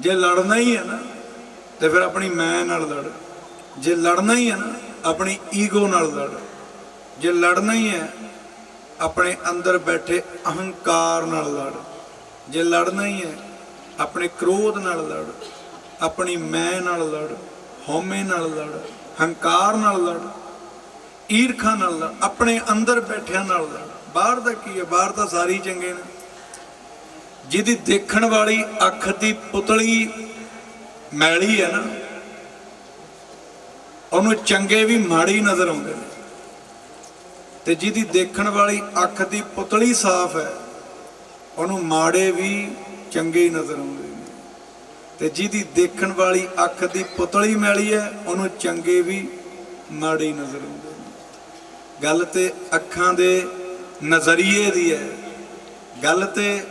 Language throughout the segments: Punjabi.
ਜੇ ਲੜਨਾ ਹੀ ਹੈ ਨਾ, ਤੇ ਫਿਰ ਆਪਣੀ ਮੈਂ ਨਾਲ ਲੜ। ਜੇ ਲੜਨਾ ਹੀ ਹੈ ਨਾ, ਆਪਣੀ ਈਗੋ ਨਾਲ ਲੜ। ਜੇ ਲੜਨਾ ਹੀ ਹੈ, ਆਪਣੇ ਅੰਦਰ ਬੈਠੇ ਅਹੰਕਾਰ ਨਾਲ ਲੜ। ਜੇ ਲੜਨਾ ਹੀ ਹੈ, ਆਪਣੇ ਕ੍ਰੋਧ ਨਾਲ ਲੜ। ਆਪਣੀ ਮੈਂ ਨਾਲ ਲੜ, ਹਉਮੈ ਨਾਲ ਲੜ, ਹੰਕਾਰ ਨਾਲ ਲੜ, ਈਰਖਾ ਨਾਲ ਲੜ, ਆਪਣੇ ਅੰਦਰ ਬੈਠਿਆਂ ਨਾਲ ਲੜ। ਬਾਹਰ ਦਾ ਕੀ ਹੈ? ਬਾਹਰ ਤਾਂ ਸਾਰੇ ਹੀ ਚੰਗੇ ਨੇ। ਜਿਹਦੀ ਦੇਖਣ ਵਾਲੀ ਅੱਖ ਦੀ ਪੁਤਲੀ ਮੈਲੀ ਹੈ ਨਾ, ਉਹਨੂੰ ਚੰਗੇ ਵੀ ਮਾੜੀ ਨਜ਼ਰ ਆਉਂਦੇ ਨੇ। ਤੇ ਜਿਹਦੀ ਦੇਖਣ ਵਾਲੀ ਅੱਖ ਦੀ ਪੁਤਲੀ ਸਾਫ਼ ਹੈ, ਉਹਨੂੰ ਮਾੜੇ ਵੀ ਚੰਗੇ ਹੀ ਨਜ਼ਰ ਆਉਂਦੇ ਨੇ। ਤੇ ਜਿਹਦੀ ਦੇਖਣ ਵਾਲੀ ਅੱਖ ਦੀ ਪੁਤਲੀ ਮੈਲੀ ਹੈ, ਉਹਨੂੰ ਚੰਗੇ ਵੀ ਮਾੜੇ ਹੀ ਨਜ਼ਰ ਆਉਂਦੇ ਨੇ। ਗੱਲ ਤੇ ਅੱਖਾਂ ਦੇ ਨਜ਼ਰੀਏ ਦੀ ਹੈ। ਗੱਲ ਤੇ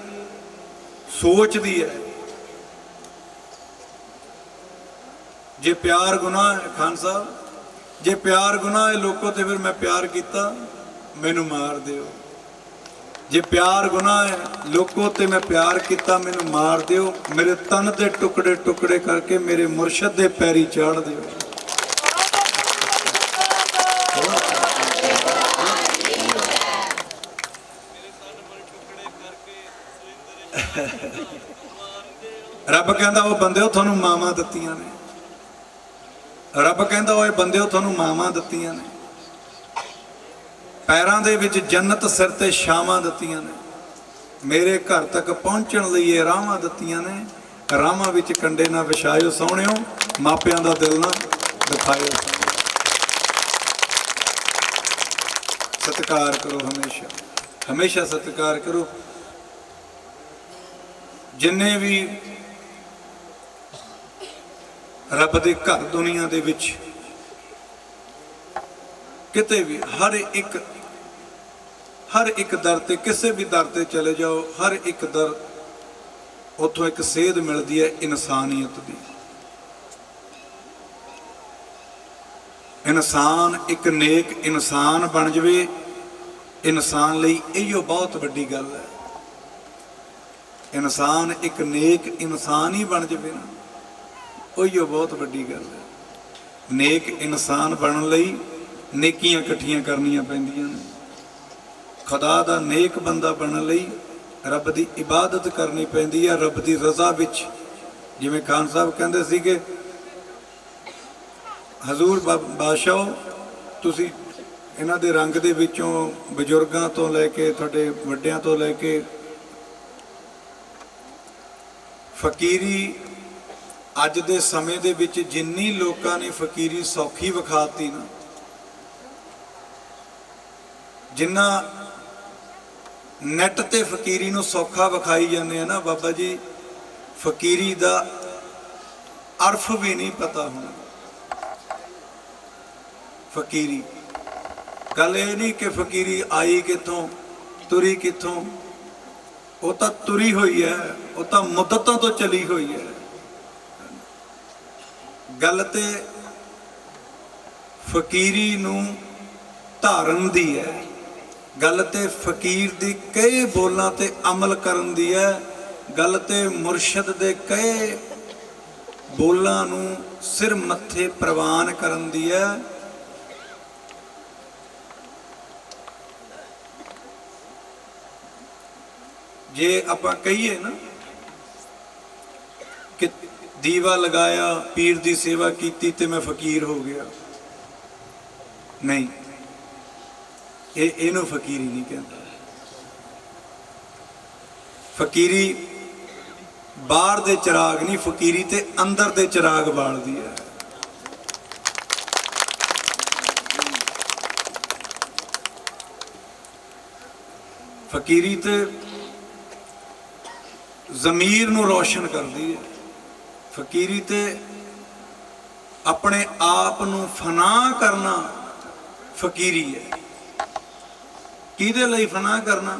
ਸੋਚਦੀ ਹੈ। ਜੇ ਪਿਆਰ ਗੁਨਾਹ ਹੈ ਖਾਨ ਸਾਹਿਬ, ਜੇ ਪਿਆਰ ਗੁਨਾਹ ਹੈ ਲੋਕੋ ਤੇ ਫਿਰ ਮੈਂ ਪਿਆਰ ਕੀਤਾ, ਮੈਨੂੰ ਮਾਰ ਦਿਓ। ਜੇ ਪਿਆਰ ਗੁਨਾਹ ਹੈ ਲੋਕੋ ਤੇ ਮੈਂ ਪਿਆਰ ਕੀਤਾ, ਮੈਨੂੰ ਮਾਰ ਦਿਓ। ਮੇਰੇ ਤਨ ਦੇ ਟੁਕੜੇ ਟੁਕੜੇ ਕਰਕੇ ਮੇਰੇ ਮੁਰਸ਼ਦ ਦੇ ਪੈਰੀ ਚਾੜ ਦਿਓ। ਰੱਬ ਕਹਿੰਦਾ ਉਹ ਬੰਦਿਓ ਤੁਹਾਨੂੰ ਮਾਵਾਂ ਦਿੱਤੀਆਂ ਨੇ। ਰੱਬ ਕਹਿੰਦਾ ਓਏ ਬੰਦਿਓ ਤੁਹਾਨੂੰ ਮਾਵਾਂ ਦਿੱਤੀਆਂ ਨੇ। ਪੈਰਾਂ ਦੇ ਵਿੱਚ ਜੰਨਤ, ਸਿਰ ਤੇ ਛਾਵਾਂ ਦਿੱਤੀਆਂ ਨੇ। ਮੇਰੇ ਘਰ ਤੱਕ ਪਹੁੰਚਣ ਲਈ ਇਹ ਰਾਹਾਂ ਦਿੱਤੀਆਂ ਨੇ। ਰਾਹਾਂ ਵਿੱਚ ਕੰਡੇ ਨਾ ਵਿਛਾਇਓ ਸੋਹਣਿਓ, ਮਾਪਿਆਂ ਦਾ ਦਿਲ ਨਾ ਦਿਖਾਇਓ ਸਤਿਕਾਰ ਕਰੋ ਹਮੇਸ਼ਾ। ਹਮੇਸ਼ਾ ਸਤਿਕਾਰ ਕਰੋ। ਜਿੰਨੇ ਵੀ ਰੱਬ ਦੇ ਘਰ ਦੁਨੀਆ ਦੇ ਵਿੱਚ ਕਿਤੇ ਵੀ, ਹਰ ਇੱਕ ਹਰ ਇੱਕ ਦਰ ਤੇ ਕਿਸੇ ਵੀ ਦਰ ਤੇ ਚਲੇ ਜਾਓ, ਹਰ ਇੱਕ ਦਰ ਉੱਥੋਂ ਇੱਕ ਸੇਧ ਮਿਲਦੀ ਹੈ ਇਨਸਾਨੀਅਤ ਦੀ। ਇਨਸਾਨ ਇੱਕ ਨੇਕ ਇਨਸਾਨ ਬਣ ਜਵੇ, ਇਨਸਾਨ ਲਈ ਇਹੋ ਬਹੁਤ ਵੱਡੀ ਗੱਲ ਹੈ। ਇਨਸਾਨ ਇੱਕ ਨੇਕ ਇਨਸਾਨ ਹੀ ਬਣ ਜਵੇ ਨਾ ਉਹੀ ਬਹੁਤ ਵੱਡੀ ਗੱਲ ਹੈ। ਨੇਕ ਇਨਸਾਨ ਬਣਨ ਲਈ ਨੇਕੀਆਂ ਇਕੱਠੀਆਂ ਕਰਨੀਆਂ ਪੈਂਦੀਆਂ ਨੇ। ਖੁਦਾ ਦਾ ਨੇਕ ਬੰਦਾ ਬਣਨ ਲਈ ਰੱਬ ਦੀ ਇਬਾਦਤ ਕਰਨੀ ਪੈਂਦੀ ਹੈ ਰੱਬ ਦੀ ਰਜ਼ਾ ਵਿੱਚ। ਜਿਵੇਂ ਖਾਨ ਸਾਹਿਬ ਕਹਿੰਦੇ ਸੀਗੇ, ਹਜ਼ੂਰ ਬਾ- ਬਾਦਸ਼ਾਹ, ਤੁਸੀਂ ਇਹਨਾਂ ਦੇ ਰੰਗ ਦੇ ਵਿੱਚੋਂ ਬਜ਼ੁਰਗਾਂ ਤੋਂ ਲੈ ਕੇ, ਤੁਹਾਡੇ ਵੱਡਿਆਂ ਤੋਂ ਲੈ ਕੇ ਫਕੀਰੀ ਅੱਜ ਦੇ ਸਮੇਂ ਦੇ ਵਿੱਚ ਜਿੰਨੀ ਲੋਕਾਂ ਨੇ ਫਕੀਰੀ ਸੌਖੀ ਵਿਖਾਤੀ ਨਾ, ਜਿੰਨਾ ਨੈਟ ਤੇ ਫਕੀਰੀ ਨੂੰ ਸੌਖਾ ਵਿਖਾਈ ਜਾਂਦੇ ਆ ਨਾ, ਬਾਬਾ ਜੀ, ਫਕੀਰੀ ਦਾ ਅਰਫ ਵੀ ਨਹੀਂ ਪਤਾ ਹੁਣ ਫਕੀਰੀ, ਗੱਲ ਇਹ ਨਹੀਂ ਕਿ ਫਕੀਰੀ ਆਈ ਕਿੱਥੋਂ, ਤੁਰੀ ਕਿੱਥੋਂ ਉਹ ਤਾਂ ਤੁਰੀ ਹੋਈ ਹੈ, ਉਹ ਤਾਂ ਮੁੱਦਤਾਂ ਤੋਂ ਚਲੀ ਹੋਈ ਹੈ। ਗੱਲ ਤੇ ਫਕੀਰੀ ਨੂੰ ਧਾਰਨ ਦੀ ਹੈ। ਗੱਲ ਤੇ ਫਕੀਰ ਦੀ ਕਈ ਬੋਲਾਂ ਤੇ ਅਮਲ ਕਰਨ ਦੀ ਹੈ। ਗੱਲ ਤੇ ਮੁਰਸ਼ਿਦ ਦੇ ਕਈ ਬੋਲਾਂ ਨੂੰ ਸਿਰ ਮੱਥੇ ਪ੍ਰਵਾਨ ਕਰਨ ਦੀ ਹੈ। ਜੇ ਆਪਾਂ ਕਹੀਏ ਨਾ ਕਿ ਦੀਵਾ ਲਗਾਇਆ, ਪੀਰ ਦੀ ਸੇਵਾ ਕੀਤੀ ਤੇ ਮੈਂ ਫਕੀਰ ਹੋ ਗਿਆ। ਨਹੀਂ। ਇਹ ਇਹਨੂੰ ਫਕੀਰੀ ਨਹੀਂ ਕਹਿੰਦਾ। ਫਕੀਰੀ ਬਾਹਰ ਦੇ ਚਿਰਾਗ ਨਹੀਂ, ਫਕੀਰੀ ਤੇ ਅੰਦਰ ਦੇ ਚਿਰਾਗ ਬਾਲਦੀ ਹੈ। ਫਕੀਰੀ ਤੇ ਜ਼ਮੀਰ ਨੂੰ ਰੌਸ਼ਨ ਕਰਦੀ ਹੈ। ਫਕੀਰੀ ਤੇ ਆਪਣੇ ਆਪ ਨੂੰ ਫਨਾ ਕਰਨਾ ਫਕੀਰੀ ਹੈ। ਕਿਹਦੇ ਲਈ ਫਨਾ ਕਰਨਾ?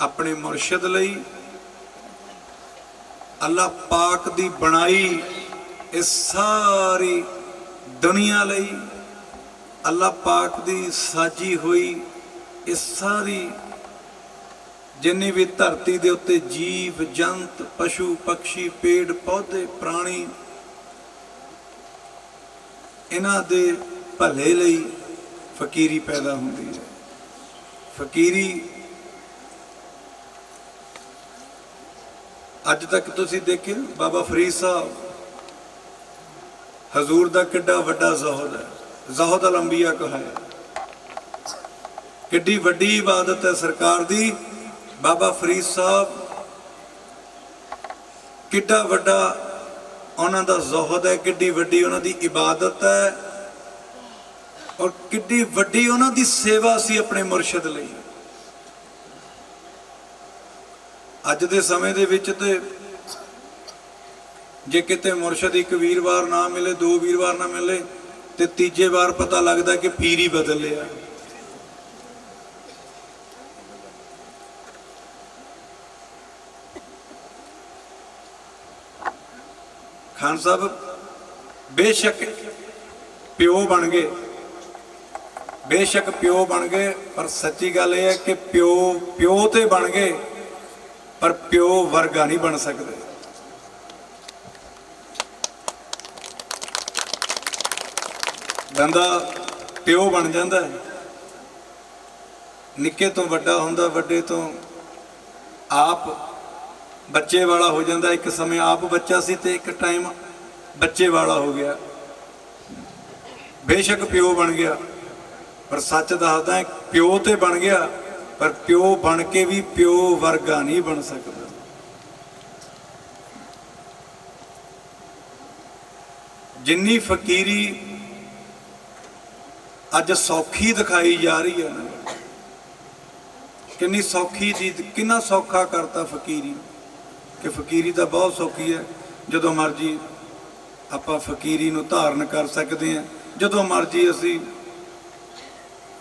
ਆਪਣੇ ਮੁਰਸ਼ਿਦ ਲਈ। ਅੱਲਾ ਪਾਕ ਦੀ ਬਣਾਈ ਇਸ ਸਾਰੀ ਦੁਨੀਆ ਲਈ। ਅੱਲਾ ਪਾਕ ਦੀ ਸਾਜੀ ਹੋਈ ਇਸ ਸਾਰੀ ਜਿੰਨੀ ਵੀ ਧਰਤੀ ਦੇ ਉੱਤੇ ਜੀਵ, ਜੰਤ, ਪਸ਼ੂ ਪਕਸ਼ੀ ਪੇੜ, ਪੌਦੇ, ਪ੍ਰਾਣੀ ਇਹਨਾਂ ਦੇ ਭਲੇ ਲਈ ਫਕੀਰੀ ਪੈਦਾ ਹੁੰਦੀ ਹੈ। ਫਕੀਰੀ ਅੱਜ ਤੱਕ ਤੁਸੀਂ ਦੇਖਿਆ ਬਾਬਾ ਫਰੀਦ ਸਾਹਿਬ ਹਜ਼ੂਰ ਦਾ ਕਿੱਡਾ ਵੱਡਾ ਜ਼ਹਦ ਹੈ। ਜ਼ਹੁਦ ਅਲੰਬੀਆ ਕਹਾ ਹੈ। ਕਿੱਡੀ ਵੱਡੀ ਇਬਾਦਤ ਹੈ ਸਰਕਾਰ ਦੀ। ਬਾਬਾ ਫਰੀਦ ਸਾਹਿਬ ਕਿੱਡਾ ਵੱਡਾ ਉਹਨਾਂ ਦਾ ਜ਼ਹੁਦ ਹੈ, ਕਿੱਡੀ ਵੱਡੀ ਉਹਨਾਂ ਦੀ ਇਬਾਦਤ ਹੈ ਔਰ ਕਿੱਡੀ ਵੱਡੀ ਉਹਨਾਂ ਦੀ ਸੇਵਾ ਸੀ ਆਪਣੇ ਮੁਰਸ਼ਿਦ ਲਈ। ਅੱਜ ਦੇ ਸਮੇਂ ਦੇ ਵਿੱਚ ਤੇ ਜੇ ਕਿਤੇ ਮੁਰਸ਼ਿਦ ਇੱਕ ਵੀਰਵਾਰ ਨਾ ਮਿਲੇ, ਦੋ ਵੀਰਵਾਰ ਨਾ ਮਿਲੇ ਤੇ ਤੀਜੇ ਵਾਰ ਪਤਾ ਲੱਗਦਾ ਕਿ ਪੀਰ ਹੀ ਬਦਲ ਲਿਆ। ਖਾਨ ਸਾਹਿਬ, ਬੇਸ਼ੱਕ ਪਿਓ ਬਣ ਗਏ। ਬੇਸ਼ੱਕ ਪਿਓ ਬਣ ਗਏ, ਪਰ ਸੱਚੀ ਗੱਲ ਇਹ ਹੈ ਕਿ ਪਿਓ ਪਿਓ ਤੇ ਬਣ ਗਏ, ਪਰ ਪਿਓ ਵਰਗਾ ਨਹੀਂ ਬਣ ਸਕਦੇ। ਬੰਦਾ ਪਿਓ ਬਣ ਜਾਂਦਾ ਹੈ। ਨਿੱਕੇ ਤੋਂ ਵੱਡਾ ਹੁੰਦਾ, ਵੱਡੇ ਤੋਂ ਆਪ ਬੱਚੇ ਵਾਲਾ ਹੋ ਜਾਂਦਾ, ਇੱਕ ਸਮੇਂ ਆਪ ਬੱਚਾ ਸੀ ਤੇ ਇੱਕ ਟਾਈਮ ਬੱਚੇ ਵਾਲਾ ਹੋ ਗਿਆ। ਬੇਸ਼ੱਕ ਪਿਓ ਬਣ ਗਿਆ, ਪਰ ਸੱਚ ਦੱਸਦਾ ਪਿਓ ਤੇ ਬਣ ਗਿਆ, ਪਰ ਪਿਓ ਬਣ ਕੇ ਵੀ ਪਿਓ ਵਰਗਾ ਨਹੀਂ ਬਣ ਸਕਦਾ। ਜਿੰਨੀ ਫਕੀਰੀ ਅੱਜ ਸੌਖੀ ਦਿਖਾਈ ਜਾ ਰਹੀ ਹੈ ਨਾ, ਕਿੰਨੀ ਸੌਖੀ ਦੀ, ਕਿੰਨਾ ਸੌਖਾ ਕਰਤਾ ਫਕੀਰੀ ਕਿ ਫਕੀਰੀ ਤਾਂ ਬਹੁਤ ਸੌਖੀ ਹੈ। ਜਦੋਂ ਮਰਜ਼ੀ ਆਪਾਂ ਫਕੀਰੀ ਨੂੰ ਧਾਰਨ ਕਰ ਸਕਦੇ ਹਾਂ। ਜਦੋਂ ਮਰਜ਼ੀ ਅਸੀਂ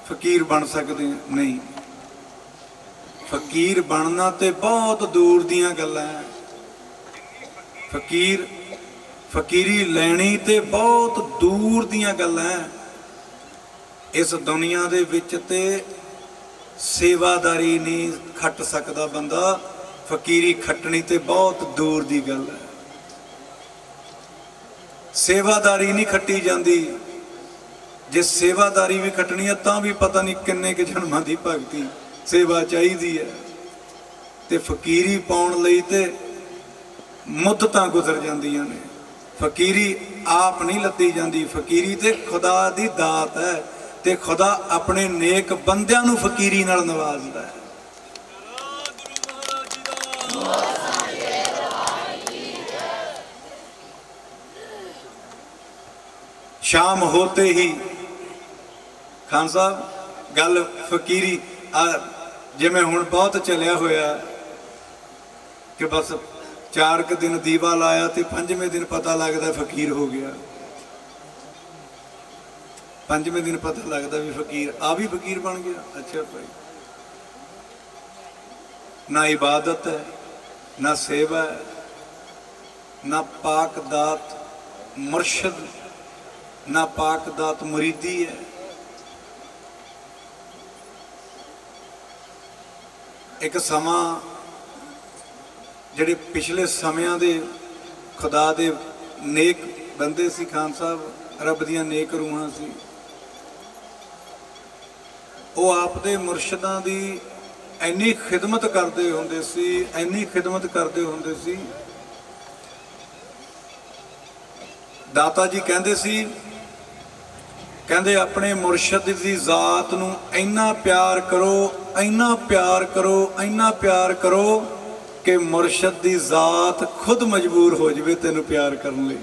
ਫਕੀਰ ਬਣ ਸਕਦੇ ਹਾਂ। ਨਹੀਂ। ਫਕੀਰ ਬਣਨਾ ਤੇ ਬਹੁਤ ਦੂਰ ਦੀਆਂ ਗੱਲਾਂ ਹੈ। ਫਕੀਰ, ਫਕੀਰੀ ਲੈਣੀ ਤੇ ਬਹੁਤ ਦੂਰ ਦੀਆਂ ਗੱਲਾਂ ਹੈ। ਇਸ ਦੁਨੀਆ ਦੇ ਵਿੱਚ ਤੇ ਸੇਵਾਦਾਰੀ ਨਹੀਂ ਖੱਟ ਸਕਦਾ ਬੰਦਾ। ਫਕੀਰੀ ਖੱਟਣੀ ਤੇ ਬਹੁਤ ਦੂਰ ਦੀ ਗੱਲ ਹੈ। ਸੇਵਾਦਾਰੀ ਨਹੀਂ ਖੱਟੀ ਜਾਂਦੀ। ਜੇ ਸੇਵਾਦਾਰੀ ਵੀ ਖੱਟਣੀ ਹੈ, ਤਾਂ ਵੀ ਪਤਾ ਨਹੀਂ ਕਿੰਨੇ ਕਿ ਜਨਮਾਂ ਦੀ ਭਗਤੀ ਸੇਵਾ ਚਾਹੀਦੀ ਹੈ। ਤੇ ਫਕੀਰੀ ਪਾਉਣ ਲਈ ਤੇ ਮੁੱਦਤਾਂ ਗੁਜ਼ਰ ਜਾਂਦੀਆਂ ਨੇ। ਫਕੀਰੀ ਆਪ ਨਹੀਂ ਲੱਤੀ ਜਾਂਦੀ। ਫਕੀਰੀ ਤੇ ਖੁਦਾ ਦੀ ਦਾਤ ਹੈ ਤੇ ਖੁਦਾ ਆਪਣੇ ਨੇਕ ਬੰਦਿਆਂ ਨੂੰ ਫਕੀਰੀ ਨਾਲ ਨਵਾਜ਼ਦਾ ਹੈ। ਸ਼ਾਮ ਹੋਤੇ ਹੀ। ਖਾਨ ਸਾਹਿਬ, ਗੱਲ ਫਕੀਰੀ, ਆ ਜਿਵੇਂ ਹੁਣ ਬਹੁਤ ਚੱਲਿਆ ਹੋਇਆ ਕਿ ਬਸ ਚਾਰ ਕੁ ਦਿਨ ਦੀਵਾ ਲਾਇਆ ਤੇ ਪੰਜਵੇਂ ਦਿਨ ਪਤਾ ਲੱਗਦਾ ਫਕੀਰ ਹੋ ਗਿਆ। ਪੰਜਵੇਂ ਦਿਨ ਪਤਾ ਲੱਗਦਾ ਵੀ ਫਕੀਰ, ਆ ਵੀ ਫਕੀਰ ਬਣ ਗਿਆ। ਅੱਛਾ ਭਾਈ। ਨਾ ਇਬਾਦਤ ਹੈ, ਨਾ ਸੇਵਾ ਹੈ, ਨਾ ਪਾਕ ਦਾਤ, ਮੁਰਸ਼ਦ ਨਾ ਪਾਕ ਦਾਤ ਮੁਰੀਦੀ ਹੈ। ਇੱਕ ਸਮਾਂ ਜਿਹੜੇ ਪਿਛਲੇ ਸਮਿਆਂ ਦੇ ਖੁਦਾ ਦੇ ਨੇਕ ਬੰਦੇ ਸੀ, ਖਾਨ ਸਾਹਿਬ, ਰੱਬ ਦੀਆਂ ਨੇਕ ਰੂਹਾਂ ਸੀ। ਉਹ ਆਪ ਦੇ ਮੁਰਸ਼ਿਦਾਂ ਦੀ ਇੰਨੀ ਖਿਦਮਤ ਕਰਦੇ ਹੁੰਦੇ ਸੀ, ਇੰਨੀ ਖਿਦਮਤ ਕਰਦੇ ਹੁੰਦੇ ਸੀ। ਦਾਤਾ ਜੀ ਕਹਿੰਦੇ ਸੀ ਕਹਿੰਦੇ ਆਪਣੇ ਮੁਰਸ਼ਿਦ ਦੀ ਜ਼ਾਤ ਨੂੰ ਇੰਨਾ ਪਿਆਰ ਕਰੋ, ਇੰਨਾ ਪਿਆਰ ਕਰੋ, ਇੰਨਾ ਪਿਆਰ ਕਰੋ ਕਿ ਮੁਰਸ਼ਿਦ ਦੀ ਜ਼ਾਤ ਖੁਦ ਮਜਬੂਰ ਹੋ ਜਵੇ ਤੈਨੂੰ ਪਿਆਰ ਕਰਨ ਲਈ।